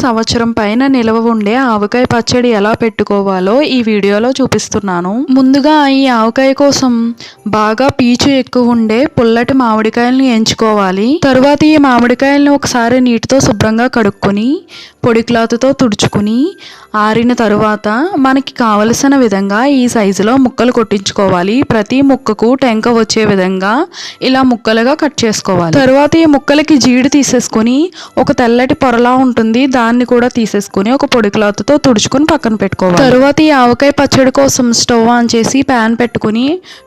సంవత్సరం పైన నిల్వ ఉండే ఆవకాయ పచ్చడి ఎలా పెట్టుకోవాలో ఈ వీడియోలో చూపిస్తున్నాను. ముందుగా ఈ ఆవకాయ కోసం బాగా పీచు ఎక్కువ ఉండే పుల్లటి మామిడికాయలను ఎంచుకోవాలి. తరువాత ఈ మామిడికాయలను ఒకసారి నీటితో శుభ్రంగా కడుక్కొని పొడి క్లాత్తో తుడుచుకుని ఆరిన తరువాత మనకి కావలసిన విధంగా ఈ సైజులో ముక్కలు కొట్టించుకోవాలి. ప్రతి ముక్కకు టెంక వచ్చే విధంగా ఇలా ముక్కలుగా కట్ చేసుకోవాలి. తరువాత ఈ ముక్కలకి జీడి తీసేసుకొని ఒక తెల్లటి పొరలా ఉంటుంది. దాని దాన్ని కూడా తీసేసుకొని ఒక పొడి క్లాత్తో తుడుచుకొని పక్కన పెట్టుకోవాలి. తరువాత ఈ ఆవకాయ పచ్చడి కోసం స్టవ్ ఆన్ చేసి ప్యాన్ పెట్టుకుని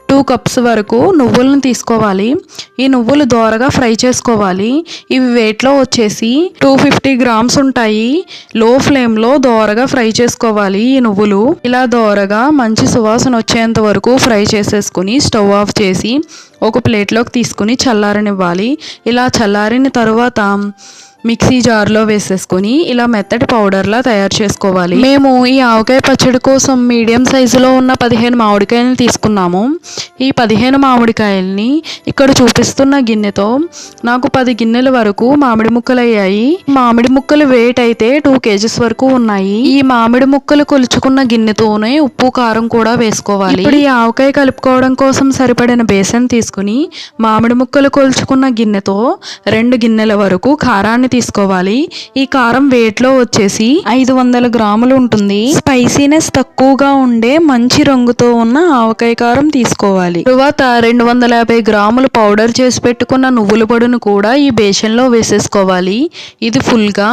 టూ కప్స్ వరకు నువ్వులను తీసుకోవాలి. ఈ నువ్వులు దోరగా ఫ్రై చేసుకోవాలి. ఇవి వెయిట్లో వచ్చేసి టూ ఫిఫ్టీ గ్రామ్స్ ఉంటాయి. లో ఫ్లేమ్లో దోరగా ఫ్రై చేసుకోవాలి ఈ నువ్వులు. ఇలా దోరగా మంచి సువాసన వచ్చేంత వరకు ఫ్రై చేసేసుకుని స్టవ్ ఆఫ్ చేసి ఒక ప్లేట్లోకి తీసుకుని చల్లారనివ్వాలి. ఇలా చల్లారిన తర్వాత మిక్సీ జార్లో వేసేసుకొని ఇలా మెత్తటి పౌడర్లా తయారు చేసుకోవాలి. మేము ఈ ఆవకాయ పచ్చడి కోసం మీడియం సైజులో ఉన్న పదిహేను మామిడికాయలను తీసుకున్నాము. ఈ పదిహేను మామిడికాయల్ని ఇక్కడ చూపిస్తున్న గిన్నెతో నాకు పది గిన్నెల వరకు మామిడి ముక్కలు అయ్యాయి మామిడి ముక్కలు వెయిట్ అయితే టూ కేజీస్ వరకు ఉన్నాయి. ఈ మామిడి ముక్కలు కొలుచుకున్న గిన్నెతోనే ఉప్పు కారం కూడా వేసుకోవాలి. ఇప్పుడు ఈ ఆవకాయ కలుపుకోవడం కోసం సరిపడిన బేసన్ తీసుకుని మామిడి ముక్కలు కొలుచుకున్న గిన్నెతో రెండు గిన్నెల వరకు కారాన్ని తీసుకోవాలి. ఈ కారం వెయిట్లో వచ్చేసి ఐదు వందల గ్రాములు ఉంటుంది. స్పైసీనెస్ తక్కువగా ఉండే మంచి రంగుతో ఉన్న ఆవకాయ కారం తీసుకోవాలి. తరువాత రెండు వందల యాభై గ్రాములు పౌడర్ చేసి పెట్టుకున్న నువ్వుల పొడిని కూడా ఈ బేషన్లో వేసేసుకోవాలి. ఇది ఫుల్గా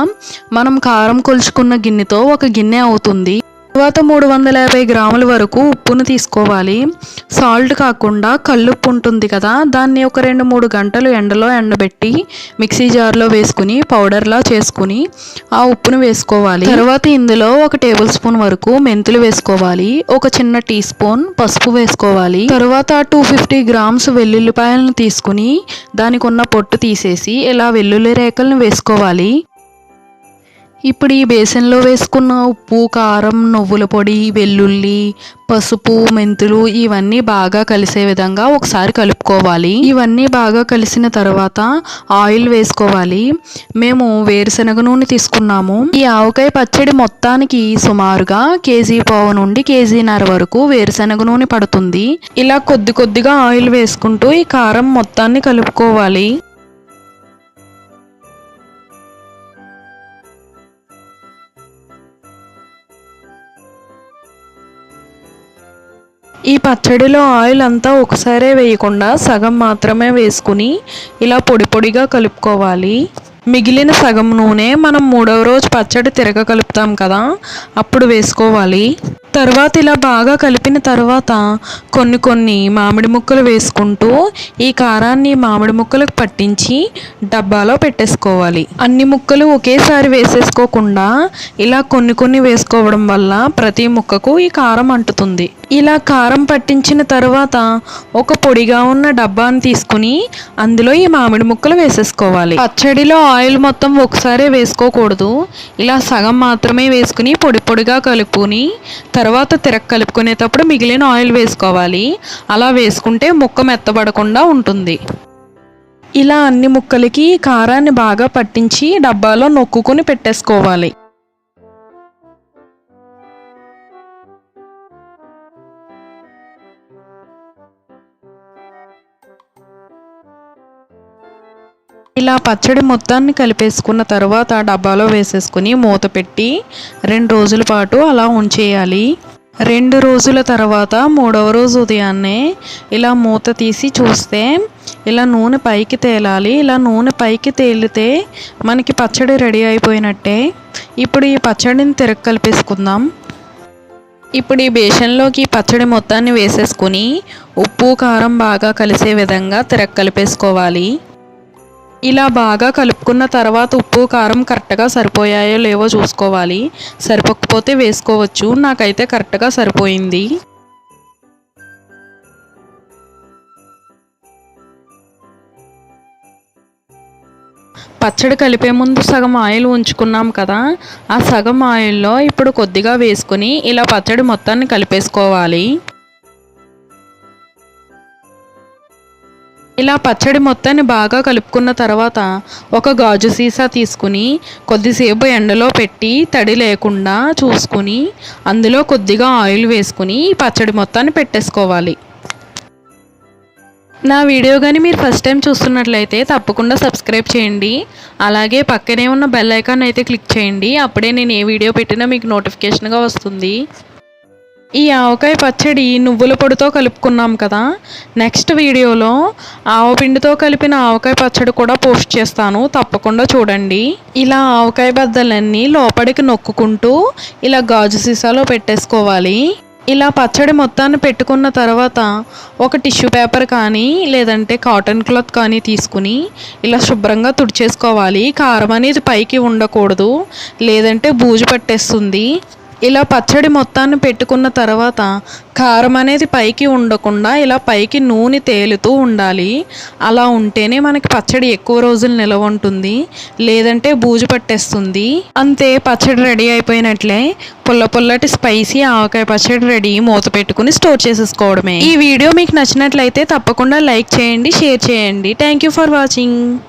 మనం కారం కొలుచుకున్న గిన్నెతో ఒక గిన్నె అవుతుంది. తర్వాత మూడు వందల యాభై గ్రాముల వరకు ఉప్పును తీసుకోవాలి. సాల్ట్ కాకుండా కల్లుప్పు ఉంటుంది కదా దాన్ని ఒక రెండు మూడు గంటలు ఎండలో ఎండబెట్టి మిక్సీ జార్లో వేసుకుని పౌడర్లా చేసుకుని ఆ ఉప్పును వేసుకోవాలి. తర్వాత ఇందులో ఒక టేబుల్ స్పూన్ వరకు మెంతులు వేసుకోవాలి. ఒక చిన్న టీ స్పూన్ పసుపు వేసుకోవాలి. తర్వాత టూ ఫిఫ్టీ గ్రామ్స్ వెల్లుల్లిపాయలను తీసుకుని దానికి ఉన్న పొట్టు తీసేసి ఇలా వెల్లుల్లి రేకలను వేసుకోవాలి. ఇప్పుడు ఈ బేసన్లో వేసుకున్న ఉప్పు కారం నువ్వుల పొడి వెల్లుల్లి పసుపు మెంతులు ఇవన్నీ బాగా కలిసే విధంగా ఒకసారి కలుపుకోవాలి. ఇవన్నీ బాగా కలిసిన తర్వాత ఆయిల్ వేసుకోవాలి. మేము వేరుశనగ నూనె తీసుకున్నాము. ఈ ఆవకాయ పచ్చడి మొత్తానికి సుమారుగా కేజీ పావు నుండి కేజీన్నర వరకు వేరుశనగ నూనె పడుతుంది. ఇలా కొద్ది కొద్దిగా ఆయిల్ వేసుకుంటూ ఈ కారం మొత్తాన్ని కలుపుకోవాలి. ఈ పచ్చడిలో ఆయిల్ అంతా ఒకసారే వేయకుండా సగం మాత్రమే వేసుకుని ఇలా పొడి పొడిగా కలుపుకోవాలి. మిగిలిన సగం నూనె మనం మూడవ రోజు పచ్చడి తిరగ కలుపుతాం కదా అప్పుడు వేసుకోవాలి. తర్వాత ఇలా బాగా కలిపిన తర్వాత కొన్ని కొన్ని మామిడి ముక్కలు వేసుకుంటూ ఈ కారాన్ని మామిడి ముక్కలకు పట్టించి డబ్బాలో పెట్టేసుకోవాలి. అన్ని ముక్కలు ఒకేసారి వేసేసుకోకుండా ఇలా కొన్ని కొన్ని వేసుకోవడం వల్ల ప్రతి ముక్కకు ఈ కారం అంటుతుంది. ఇలా కారం పట్టించిన తర్వాత ఒక పొడిగా ఉన్న డబ్బాను తీసుకుని అందులో ఈ మామిడి ముక్కలు వేసేసుకోవాలి. పచ్చడిలో ఆయిల్ మొత్తం ఒకసారి వేసుకోకూడదు. ఇలా సగం మాత్రమే వేసుకుని పొడి పొడిగా కలుపుకొని తర్వాత తిరగ కలుపుకునేటప్పుడు మిగిలిన ఆయిల్ వేసుకోవాలి. అలా వేసుకుంటే ముక్క మెత్తబడకుండా ఉంటుంది. ఇలా అన్ని ముక్కలకి కారాన్ని బాగా పట్టించి డబ్బాలో నొక్కుకొని పెట్టేసుకోవాలి. ఇలా పచ్చడి మొత్తాన్ని కలిపేసుకున్న తర్వాత డబ్బాలో వేసేసుకుని మూత పెట్టి రెండు రోజుల పాటు అలా ఉంచేయాలి. రెండు రోజుల తర్వాత మూడవ రోజు ఉదయాన్నే ఇలా మూత తీసి చూస్తే ఇలా నూనె పైకి తేలాలి. ఇలా నూనె పైకి తేలితే మనకి పచ్చడి రెడీ అయిపోయినట్టే. ఇప్పుడు ఈ పచ్చడిని తిరగ కలిపేసుకుందాం. ఇప్పుడు ఈ బేషన్లోకి పచ్చడి మొత్తాన్ని వేసేసుకుని ఉప్పు కారం బాగా కలిసే విధంగా తిరగ కలిపేసుకోవాలి. ఇలా బాగా కలుపుకున్న తర్వాత ఉప్పు కారం కరెక్ట్గా సరిపోయాయో లేవో చూసుకోవాలి. సరిపోకపోతే వేసుకోవచ్చు. నాకైతే కరెక్ట్గా సరిపోయింది. పచ్చడి కలిపే ముందు సగం ఆయిల్ ఉంచుకున్నాం కదా. ఆ సగం ఆయిల్లో ఇప్పుడు కొద్దిగా వేసుకుని ఇలా పచ్చడి మొత్తాన్ని కలిపేసుకోవాలి. ఇలా పచ్చడి మొత్తాన్ని బాగా కలుపుకున్న తర్వాత ఒక గాజు సీసా తీసుకుని కొద్దిసేపు ఎండలో పెట్టి తడి లేకుండా చూసుకుని అందులో కొద్దిగా ఆయిల్ వేసుకుని పచ్చడి మొత్తాన్ని పెట్టేసుకోవాలి. నా వీడియో కానీ మీరు ఫస్ట్ టైం చూస్తున్నట్లయితే తప్పకుండా సబ్స్క్రైబ్ చేయండి. అలాగే పక్కనే ఉన్న బెల్ ఐకాన్ అయితే క్లిక్ చేయండి. అప్పుడే నేను ఏ వీడియో పెట్టినా మీకు నోటిఫికేషన్గా వస్తుంది. ఈ ఆవకాయ పచ్చడి నువ్వుల పొడితో కలుపుకున్నాం కదా. నెక్స్ట్ వీడియోలో ఆవపిండితో కలిపిన ఆవకాయ పచ్చడి కూడా పోస్ట్ చేస్తాను. తప్పకుండా చూడండి. ఇలా ఆవకాయ బద్దలన్నీ లోపలికి నొక్కుకుంటూ ఇలా గాజు సీసాలో పెట్టేసుకోవాలి. ఇలా పచ్చడి మొత్తాన్ని పెట్టుకున్న తర్వాత ఒక టిష్యూ పేపర్ కానీ లేదంటే కాటన్ క్లాత్ కానీ తీసుకుని ఇలా శుభ్రంగా తుడిచేసుకోవాలి. కారం అనేది పైకి ఉండకూడదు. లేదంటే బూజు పట్టేస్తుంది. ఇలా పచ్చడి మొత్తాన్ని పెట్టుకున్న తర్వాత కారం అనేది పైకి ఉండకుండా ఇలా పైకి నూనె తేలుతూ ఉండాలి. అలా ఉంటేనే మనకి పచ్చడి ఎక్కువ రోజులు నిలవ ఉంటుంది. లేదంటే బూజు పట్టేస్తుంది. అంతే పచ్చడి రెడీ అయిపోయినట్లే పుల్ల పుల్లటి స్పైసీ ఆవకాయ పచ్చడి రెడీ మూత పెట్టుకుని స్టోర్ చేసేసుకోవడమే. ఈ వీడియో మీకు నచ్చినట్లయితే తప్పకుండా లైక్ చేయండి షేర్ చేయండి. Thank you for watching.